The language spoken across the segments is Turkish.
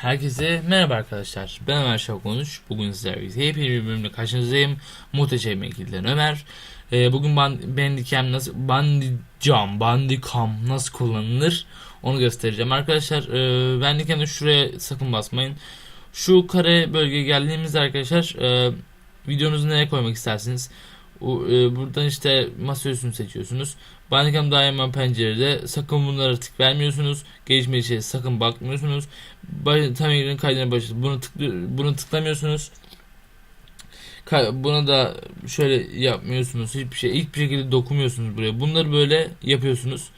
Herkese merhaba arkadaşlar. Ben Ömer Şakonuş. Bugün sizlerle birlikte yepyeni bir bölümle karşınızdayım. Muhteşem ekilden Ömer. Ee, bugün ban- Bandicam nasıl Bandicam, Bandicam nasıl kullanılır onu göstereceğim. Arkadaşlar e, Bandicam'da şuraya sakın basmayın. Şu kare bölgeye geldiğimizde arkadaşlar e, videonuzu nereye koymak istersiniz? E, buradan işte masaüstünü seçiyorsunuz. Bandicam daima pencerede. Sakın bunlara tık vermiyorsunuz. Gelişme içeri sakın bakmıyorsunuz. Tam kaydına başlıyorsunuz. Bunu tıklıyor, bunu tıklamıyorsunuz. Buna da şöyle yapmıyorsunuz. Hiçbir şey hiçbir şekilde dokunmuyorsunuz buraya. Bunları böyle yapıyorsunuz.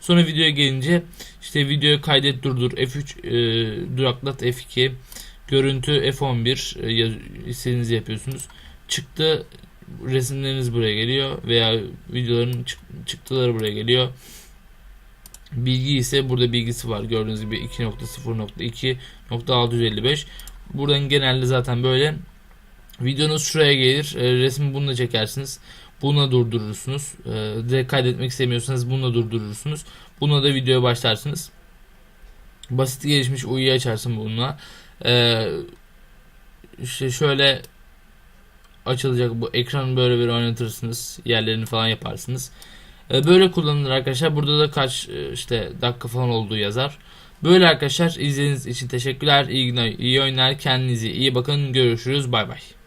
Sonra videoya gelince işte videoyu kaydet durdur F3 e, duraklat F2 görüntü F11 e, istediğinizi yapıyorsunuz. Çıktı resimleriniz buraya geliyor veya videoların çık- çıktıları buraya geliyor. Bilgi ise burada bilgisi var. Gördüğünüz gibi 2.0.2.655. Buradan genelde zaten böyle videonuz şuraya gelir. E, resmi bununla çekersiniz. Bununla durdurursunuz. E, direkt kaydetmek istemiyorsanız bununla durdurursunuz. Bununla da videoya başlarsınız. Basit gelişmiş uyuyu açarsın bununla. E, işte şöyle açılacak bu ekranı böyle bir oynatırsınız. Yerlerini falan yaparsınız. E, Böyle kullanılır arkadaşlar. Burada da kaç e, işte dakika falan olduğu yazar. Böyle arkadaşlar izlediğiniz için teşekkürler. İyi iyi oyunlar. Kendinize iyi bakın. Görüşürüz. Bay bay.